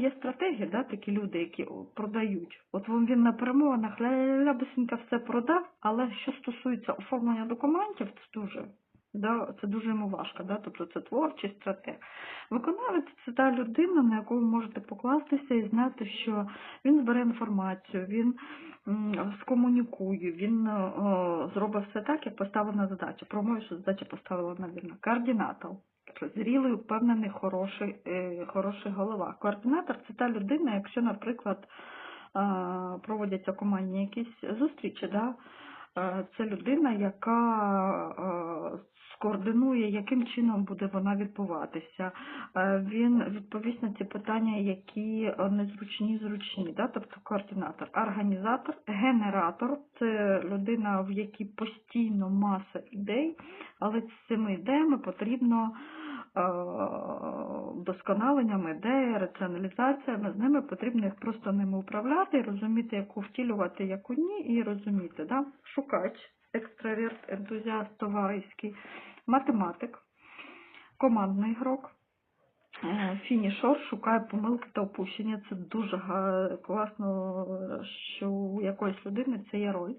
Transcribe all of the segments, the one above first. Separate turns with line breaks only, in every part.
є стратегії, да, такі люди, які продають. От він, на перемовинах ля-ля-ля все продав, але що стосується оформлення документів, це дуже. Да, це дуже йому важко, да? тобто це творчий стратег. Виконавець це та людина, на яку ви можете покластися і знати, що він збере інформацію, він скомунікує, він е, е, зробить все так, як поставлена задача. Промовить, що задача поставлена вірно. Координатор. Зрілий, впевнений, хороший, е, хороший голова. Координатор це та людина, якщо, наприклад, е, проводяться командні якісь зустрічі, да, е, це людина, яка скоординує, яким чином буде вона відбуватися. Він відповість на ті питання, які незручні, зручні, да? тобто координатор, організатор, генератор це людина, в якій постійно маса ідей, але з цими ідеями потрібно вдосконаленням ідеї, раціоналізаціями, з ними потрібно їх просто ними управляти розуміти, яку втілювати, яку ні, і розуміти, да? шукач, екстраверт, ентузіаст товариський, математик, командний ігрок, е, фінішор шукає помилки та опущення. Це дуже класно, е, що у якоїсь людини це є роль.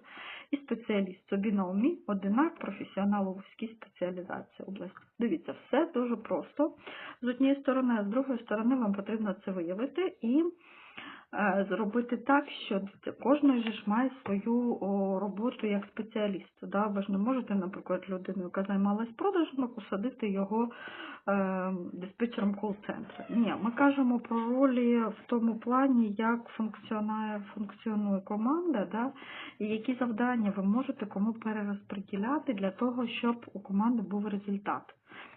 І спеціаліст собі на умі, одинак, професіонал у вузькій спеціалізації область. Дивіться, все дуже просто. З однієї сторони, а з другої сторони вам потрібно це виявити і зробити так, що кожен же ж має свою роботу як спеціаліст. Да? Ви ж не можете, наприклад, людину, яка займалась продажами, посадити його е, диспетчером кол-центру. Ні, ми кажемо про ролі в тому плані, як функціонує, функціонує команда, да? і які завдання ви можете кому перерозподіляти для того, щоб у команди був результат.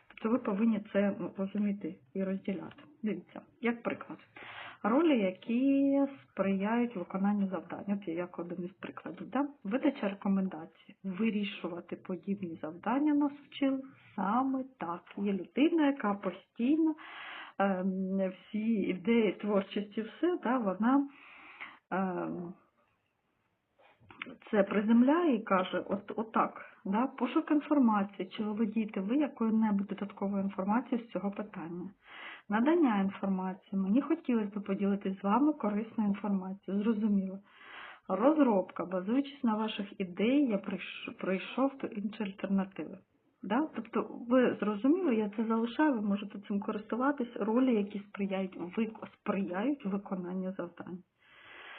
Тобто ви повинні це ну, розуміти і розділяти. Дивіться, як приклад. Ролі, які сприяють виконанню завдань. От я як один із прикладів. Да? Видача рекомендацій. Вирішувати подібні завдання нас вчили саме так. Є людина, яка постійно ем, всі ідеї творчості, все, да, вона ем, це приземляє і каже, от, отак, да, пошук інформації, чи володієте ви якою-небудь додатковою інформацією з цього питання. Надання інформації. Мені хотілося б поділитися з вами корисною інформацією, зрозуміло. Розробка, базуючись на ваших ідей, я прийшов до іншої альтернативи. Да? Тобто ви зрозуміли, я це залишаю, ви можете цим користуватись, ролі, які сприяють, сприяють виконанню завдань.